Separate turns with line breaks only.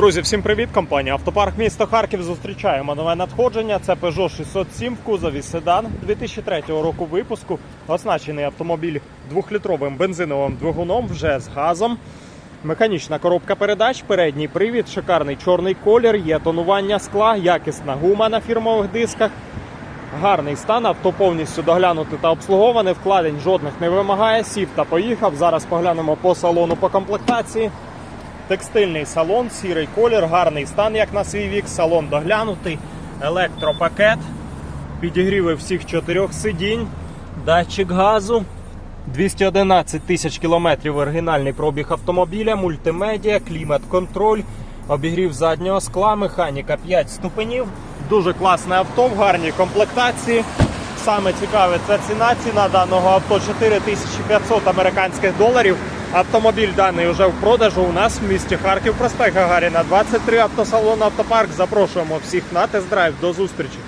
Друзі, всім привіт! Компанія Автопарк місто Харків. Зустрічаємо нове надходження. Це Peugeot 607 в кузові седан 2003 року випуску. Оснащений автомобіль двохлітровим бензиновим двигуном вже з газом. Механічна коробка передач, передній привід, шикарний чорний колір, є тонування скла, якісна гума на фірмових дисках. Гарний стан, авто повністю доглянути та обслуговане, вкладень жодних не вимагає. Сів та поїхав. Зараз поглянемо по салону по комплектації. Текстильний салон, сірий колір, гарний стан, як на свій вік, салон доглянутий, електропакет, підігріви всіх чотирьох сидінь, датчик газу, 211 тисяч кілометрів оригінальний пробіг автомобіля, мультимедіа, клімат-контроль, обігрів заднього скла, механіка 5 ступенів. Дуже класне авто в гарній комплектації. Саме цікаве це ціна. Ціна даного авто 4500 американських доларів. Автомобіль даний уже в продажу у нас в місті Харків, проспект Гагаріна, 23 автосалон Автопарк. Запрошуємо всіх на тест-драйв. До зустрічі.